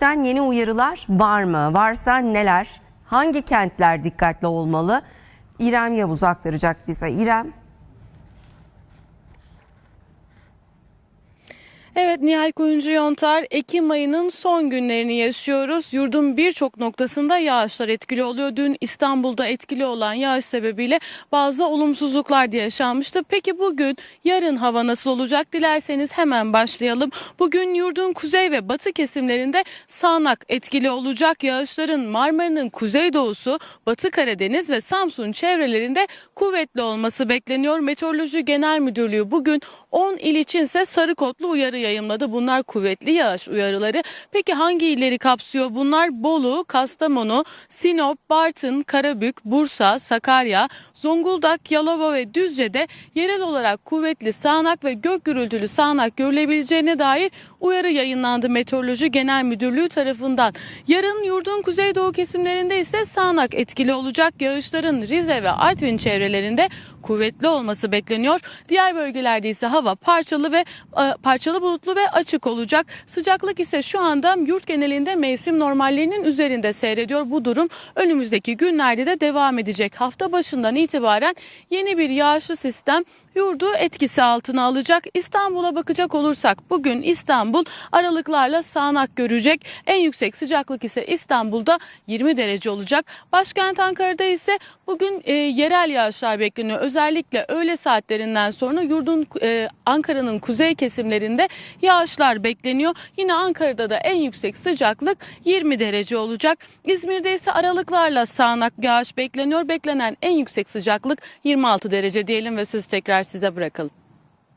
Den yeni uyarılar var mı? Varsa neler? Hangi kentler dikkatli olmalı? İrem Yavuz aktaracak bize. İrem. Evet Nihal Kuyuncu Yontar, Ekim ayının son günlerini yaşıyoruz. Yurdun birçok noktasında yağışlar etkili oluyor. Dün İstanbul'da etkili olan yağış sebebiyle bazı olumsuzluklar da yaşanmıştı. Peki bugün, yarın hava nasıl olacak? Dilerseniz hemen başlayalım. Bugün yurdun kuzey ve batı kesimlerinde sağanak etkili olacak. Yağışların Marmara'nın kuzeydoğusu, Batı Karadeniz ve Samsun çevrelerinde kuvvetli olması bekleniyor. Meteoroloji Genel Müdürlüğü bugün 10 il içinse sarı kodlu uyarı yayımladı. Bunlar kuvvetli yağış uyarıları. Peki hangi illeri kapsıyor? Bunlar Bolu, Kastamonu, Sinop, Bartın, Karabük, Bursa, Sakarya, Zonguldak, Yalova ve Düzce'de yerel olarak kuvvetli sağanak ve gök gürültülü sağanak görülebileceğine dair uyarı yayınlandı Meteoroloji Genel Müdürlüğü tarafından. Yarın yurdun kuzeydoğu kesimlerinde ise sağanak etkili olacak. Yağışların Rize ve Artvin çevrelerinde kuvvetli olması bekleniyor. Diğer bölgelerde ise hava parçalı ve e, parçalı bulutlu ve açık olacak. Sıcaklık ise şu anda yurt genelinde mevsim normallerinin üzerinde seyrediyor. Bu durum önümüzdeki günlerde de devam edecek. Hafta başından itibaren yeni bir yağışlı sistem yurdu etkisi altına alacak. İstanbul'a bakacak olursak bugün İstanbul aralıklarla sağanak görecek. En yüksek sıcaklık ise İstanbul'da 20 derece olacak. Başkent Ankara'da ise bugün e, yerel yağışlar bekleniyor. Özellikle öğle saatlerinden sonra yurdun e, Ankara'nın kuzey kesimlerinde yağışlar bekleniyor. Yine Ankara'da da en yüksek sıcaklık 20 derece olacak. İzmir'de ise aralıklarla sağanak yağış bekleniyor. Beklenen en yüksek sıcaklık 26 derece diyelim ve söz tekrar size bırakalım.